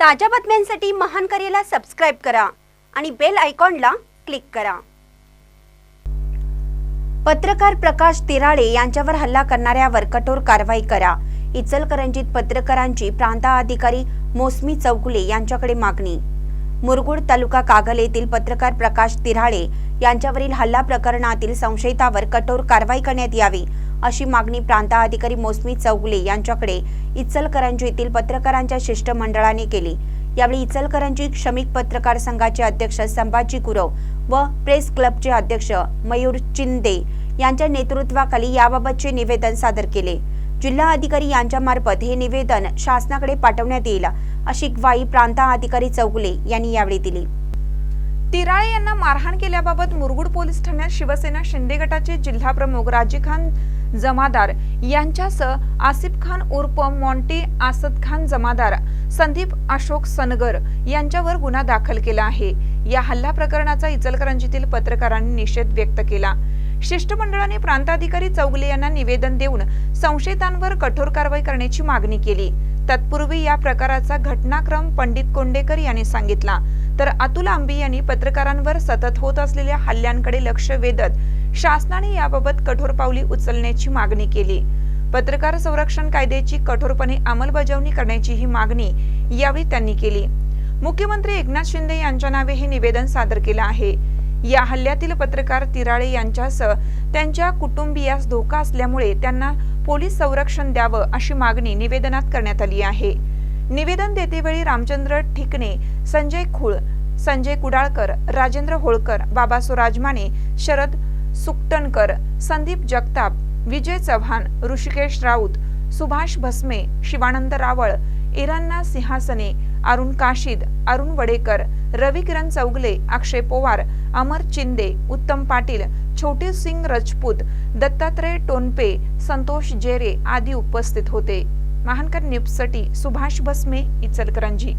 ताज्या बातम्यांसाठी महान करेला सबस्क्राईब करा आणि बेल आयकॉनला क्लिक करा. पत्रकार प्रकाश तिराळे यांच्यावर हल्ला करणाऱ्यावर कठोर कारवाई करा. इचलकरंजीत पत्रकारांची प्रांताधिकारी मोसमी चौगुले यांच्याकडे मागणी. मुरगुड तालुका कागल येथील पत्रकार प्रकाश तिराळे यांच्यावरील हल्ला प्रकरणातील संशयितावर कठोर कारवाई करण्यात यावी. अशी मागणी प्रांताधिकारी मोसमी चौगुले यांच्याकडे इचलकरंजी येथील पत्रकारांच्या शिष्टमंडळाने केली. यावेळी इचलकरंजी श्रमिक पत्रकार संघाचे अध्यक्ष संभाजी गुरव व प्रेस क्लबचे अध्यक्ष मयूर चिंदे यांच्या नेतृत्वाखाली याबाबतचे निवेदन सादर केले. जिल्हा अधिकारी यांच्यामार्फत हे निवेदन शासनाकडे पाठवण्यात येईल अशी ग्वाही प्रांताधिकारी चौगुले यांनी यावेळी दिली. तिराळे यांना मारहाण केल्याबाबत मुरगुड पोलीस ठाण्यात शिवसेना शिंदे गटाचे जिल्हा प्रमुख राजी खान जमादार यांच्यासह आसिफ खान उर्फ मॉन्टी आसद खान जमादार संदीप अशोक सनगर यांच्यावर गुन्हा दाखल केला आहे. या हल्ला प्रकरणाचा इचलकरंजीतील पत्रकारांनी निषेध व्यक्त केला. शिष्टमंडळाने प्रांताधिकारी चौगले यांना निवेदन देऊन संशयितांवर कठोर कारवाई करण्याची मागणी केली. तत्पूर्वी या प्रकाराचा घटनाक्रम पंडित कोंडेकर यांनी सांगितला. तर अतुल आंबी यांनी पत्रकारांवर सतत होत असलेल्या हल्ल्यांकडे लक्ष वेधत शासनाने याबाबत कठोर पावली उचलण्याची मागणी केली. पत्रकार संरक्षण कायद्याची कठोरपणे अंमलबजावणी करण्याची ही मागणी यावेळी त्यांनी केली. मुख्यमंत्री एकनाथ शिंदे यांच्या नावे हे निवेदन सादर केलं आहे. या हल्ल्यातील पत्रकार तिराळे यांच्यासह त्यांच्या कुटुंबियास धोका असल्यामुळे त्यांना पोलीस संरक्षण द्यावं अशी मागणी निवेदनात करण्यात आली आहे. निवेदन देतेवेळी रामचंद्र ठिकणे संजय खुळ संजय कुडाळकर राजेंद्र होळकर बाबासो राजमाने शरद सुकटणकर संदीप जगताप विजय चव्हाण ऋषिकेश राऊत सुभाष भस्मे शिवानंद रावळ इरान्ना सिंहासने अरुण काशीद अरुण वडेकर रवी किरण चौगले अक्षय पोवार अमर चिंदे उत्तम पाटील छोटे सिंग रजपूत दत्तात्रय टोनपे संतोष जेरे आदी उपस्थित होते. महानकर न्यूजसाठी सुभाष भस्मे इचलकरंजी.